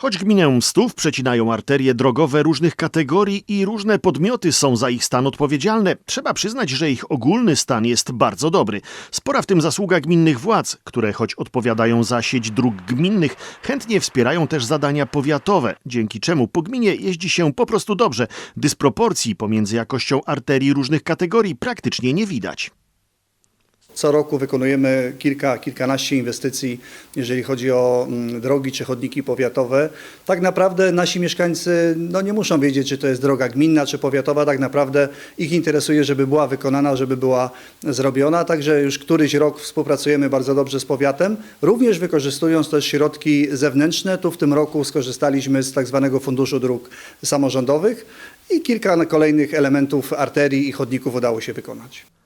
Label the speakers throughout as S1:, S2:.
S1: Choć gminę Mstów przecinają arterie drogowe różnych kategorii i różne podmioty są za ich stan odpowiedzialne, trzeba przyznać, że ich ogólny stan jest bardzo dobry. Spora w tym zasługa gminnych władz, które choć odpowiadają za sieć dróg gminnych, chętnie wspierają też zadania powiatowe, dzięki czemu po gminie jeździ się po prostu dobrze. Dysproporcji pomiędzy jakością arterii różnych kategorii praktycznie nie widać.
S2: Co roku wykonujemy kilka, kilkanaście inwestycji, jeżeli chodzi o mm, drogi czy chodniki powiatowe. Tak naprawdę nasi mieszkańcy no, nie muszą wiedzieć, czy to jest droga gminna czy powiatowa. Tak naprawdę ich interesuje, żeby była wykonana, żeby była zrobiona. Także już któryś rok współpracujemy bardzo dobrze z powiatem, również wykorzystując też środki zewnętrzne. Tu w tym roku skorzystaliśmy z tak zwanego Funduszu Dróg Samorządowych i kilka kolejnych elementów arterii i chodników udało się wykonać.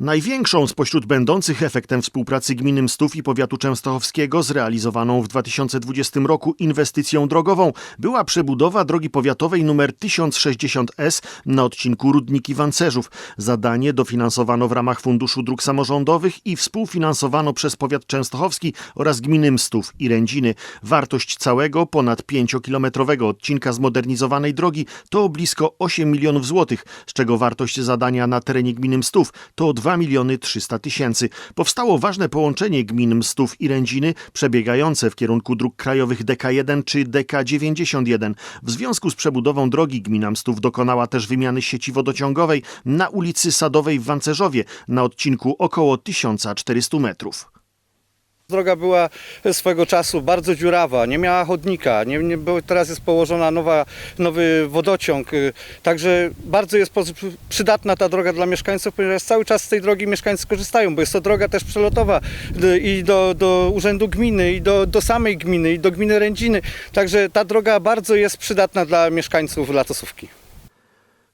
S1: Największą spośród będących efektem współpracy gminy Mstów i powiatu częstochowskiego zrealizowaną w 2020 roku inwestycją drogową była przebudowa drogi powiatowej nr 1060S na odcinku Rudniki-Wancerzów. Zadanie dofinansowano w ramach Funduszu Dróg Samorządowych i współfinansowano przez powiat częstochowski oraz gminy Mstów i Rędziny. Wartość całego ponad 5-kilometrowego odcinka zmodernizowanej drogi to blisko 8 milionów złotych, z czego wartość zadania na terenie gminy Mstów to 2 miliony 300 tysięcy. Powstało ważne połączenie gmin Mstów i Rędziny przebiegające w kierunku dróg krajowych DK1 czy DK91. W związku z przebudową drogi gmina Mstów dokonała też wymiany sieci wodociągowej na ulicy Sadowej w Wancerzowie na odcinku około 1400 metrów.
S3: Droga była swego czasu bardzo dziurawa, nie miała chodnika, nie, nie teraz jest położona nowa, nowy wodociąg, y, także bardzo jest przydatna ta droga dla mieszkańców, ponieważ cały czas z tej drogi mieszkańcy korzystają, bo jest to droga też przelotowa y, i do, do urzędu gminy, i do, do samej gminy, i do gminy Rędziny, także ta droga bardzo jest przydatna dla mieszkańców Latosówki.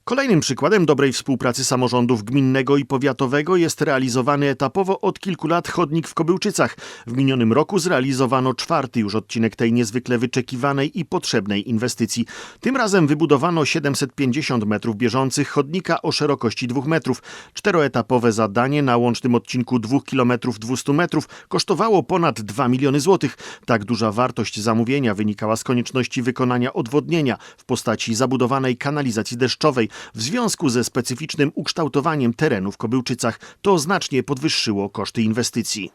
S1: Kolejnym przykładem dobrej współpracy samorządów gminnego i powiatowego jest realizowany etapowo od kilku lat chodnik w Kobyłczycach. W minionym roku zrealizowano czwarty już odcinek tej niezwykle wyczekiwanej i potrzebnej inwestycji. Tym razem wybudowano 750 metrów bieżących chodnika o szerokości 2 metrów. Czteroetapowe zadanie na łącznym odcinku 2 km 200 metrów kosztowało ponad 2 miliony złotych. Tak duża wartość zamówienia wynikała z konieczności wykonania odwodnienia w postaci zabudowanej kanalizacji deszczowej w związku ze specyficznym ukształtowaniem terenu w Kobyłczycach. To znacznie podwyższyło koszty inwestycji.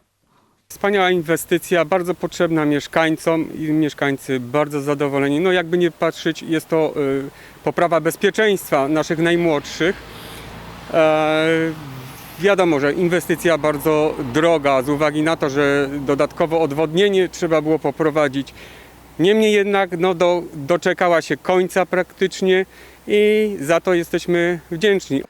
S4: Wspaniała inwestycja, bardzo potrzebna mieszkańcom i mieszkańcy bardzo zadowoleni. No jakby nie patrzeć, jest to y, poprawa bezpieczeństwa naszych najmłodszych. E, wiadomo, że inwestycja bardzo droga z uwagi na to, że dodatkowo odwodnienie trzeba było poprowadzić. Niemniej jednak no, do, doczekała się końca praktycznie i za to jesteśmy wdzięczni.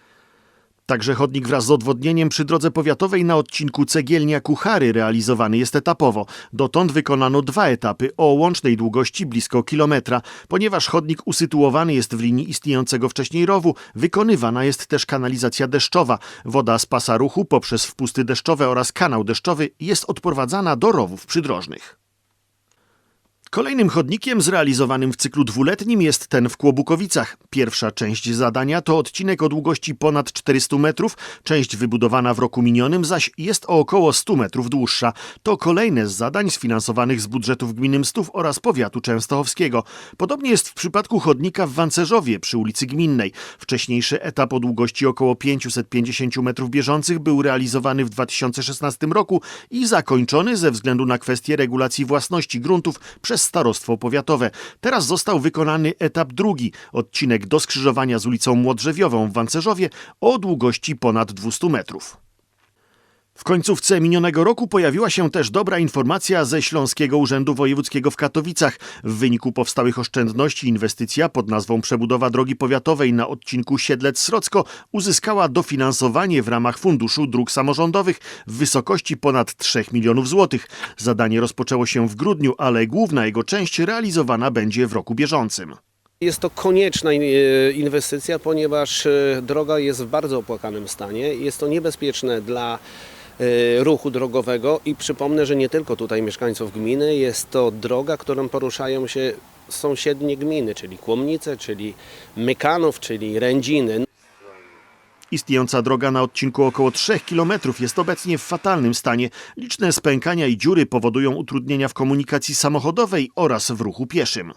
S1: Także chodnik wraz z odwodnieniem przy drodze powiatowej na odcinku Cegielnia-Kuchary realizowany jest etapowo. Dotąd wykonano dwa etapy o łącznej długości blisko kilometra. Ponieważ chodnik usytuowany jest w linii istniejącego wcześniej rowu, wykonywana jest też kanalizacja deszczowa. Woda z pasa ruchu poprzez wpusty deszczowe oraz kanał deszczowy jest odprowadzana do rowów przydrożnych. Kolejnym chodnikiem zrealizowanym w cyklu dwuletnim jest ten w Kłobukowicach. Pierwsza część zadania to odcinek o długości ponad 400 metrów, część wybudowana w roku minionym zaś jest o około 100 metrów dłuższa. To kolejne z zadań sfinansowanych z budżetów gminy Mstów oraz powiatu częstochowskiego. Podobnie jest w przypadku chodnika w Wancerzowie przy ulicy Gminnej. Wcześniejszy etap o długości około 550 metrów bieżących był realizowany w 2016 roku i zakończony ze względu na kwestię regulacji własności gruntów przez starostwo powiatowe. Teraz został wykonany etap drugi, odcinek do skrzyżowania z ulicą Młodrzewiową w Wancerzowie o długości ponad 200 metrów. W końcówce minionego roku pojawiła się też dobra informacja ze Śląskiego Urzędu Wojewódzkiego w Katowicach. W wyniku powstałych oszczędności inwestycja pod nazwą przebudowa drogi powiatowej na odcinku Siedlec-Srocko uzyskała dofinansowanie w ramach Funduszu Dróg Samorządowych w wysokości ponad 3 milionów złotych. Zadanie rozpoczęło się w grudniu, ale główna jego część realizowana będzie w roku bieżącym.
S5: Jest to konieczna e, inwestycja, ponieważ e, droga jest w bardzo opłakanym stanie. Jest to niebezpieczne dla ruchu drogowego i przypomnę, że nie tylko tutaj mieszkańców gminy, jest to droga, którą poruszają się sąsiednie gminy, czyli Kłomnice, czyli Mykanów, czyli Rędziny.
S1: Istniejąca droga na odcinku około 3 km jest obecnie w fatalnym stanie. Liczne spękania i dziury powodują utrudnienia w komunikacji samochodowej oraz w ruchu pieszym.